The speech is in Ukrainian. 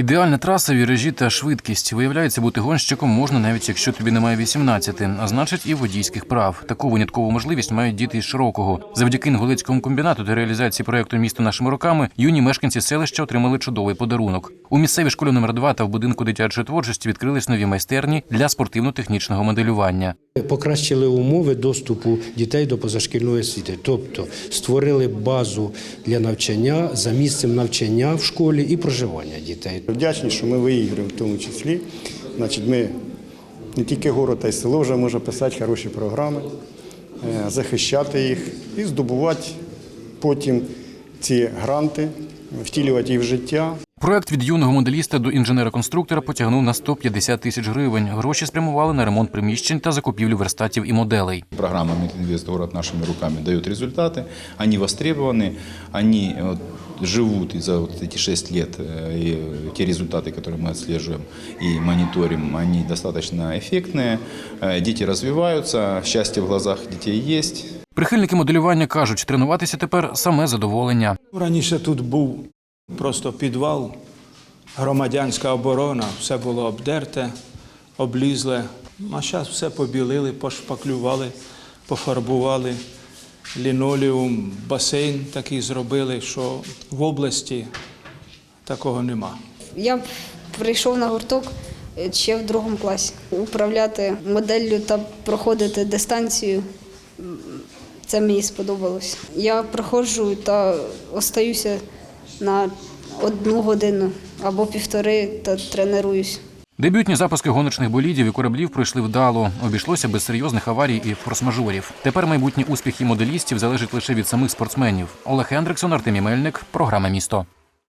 Ідеальна траса, віражі та швидкість. Виявляється, бути гонщиком можна навіть якщо тобі немає 18, а значить і водійських прав. Таку виняткову можливість мають діти із широкого. Завдяки інгулецькому комбінату та реалізації проекту місто нашими руками юні мешканці селища отримали чудовий подарунок. У місцевій школі номер 2 та в будинку дитячої творчості відкрились нові майстерні для спортивно-технічного моделювання. Покращили умови доступу дітей до позашкільної освіти, тобто створили базу для навчання за місцем навчання в школі і проживання дітей. Вдячні, що ми виіграємо в тому числі. Значить, ми не тільки город, а й село вже може писати хороші програми, е, захищати їх і здобувати потім ці гранти, втілювати їх в життя. Проект від юного моделіста до інженера-конструктора потягнув на 150 тисяч гривень. Гроші спрямували на ремонт приміщень та закупівлю верстатів і моделей. Программа «Мединвест. Город нашими руками» дает результаты, они востребованы, они вот, живут и за вот эти 6 лет, э, и те результаты, которые мы отслеживаем и мониторим, они достаточно эффектные, Э, дети развиваются, счастье в глазах детей есть, Прихильники моделювання кажуть, тренуватися тепер саме задоволення. Раніше тут був просто підвал, громадянська оборона, все було обдерте, облізле. А зараз все побілили, пошпаклювали, пофарбували. Лінолеум, басейн такий зробили, що в області такого нема. Я прийшов на гурток е, ще в другому класі. Управляти моделлю та проходити дистанцію. Це мені сподобалось. Я проходжу та остаюся на одну годину або півтори та тренуюсь. Дебютні запуски гоночних болідів і кораблів пройшли вдало. Обійшлося без серйозних аварій і форс-мажорів. Тепер майбутні успіхи моделістів залежать лише від самих спортсменів. Олег Ендриксон, Артемій Мельник, програма місто.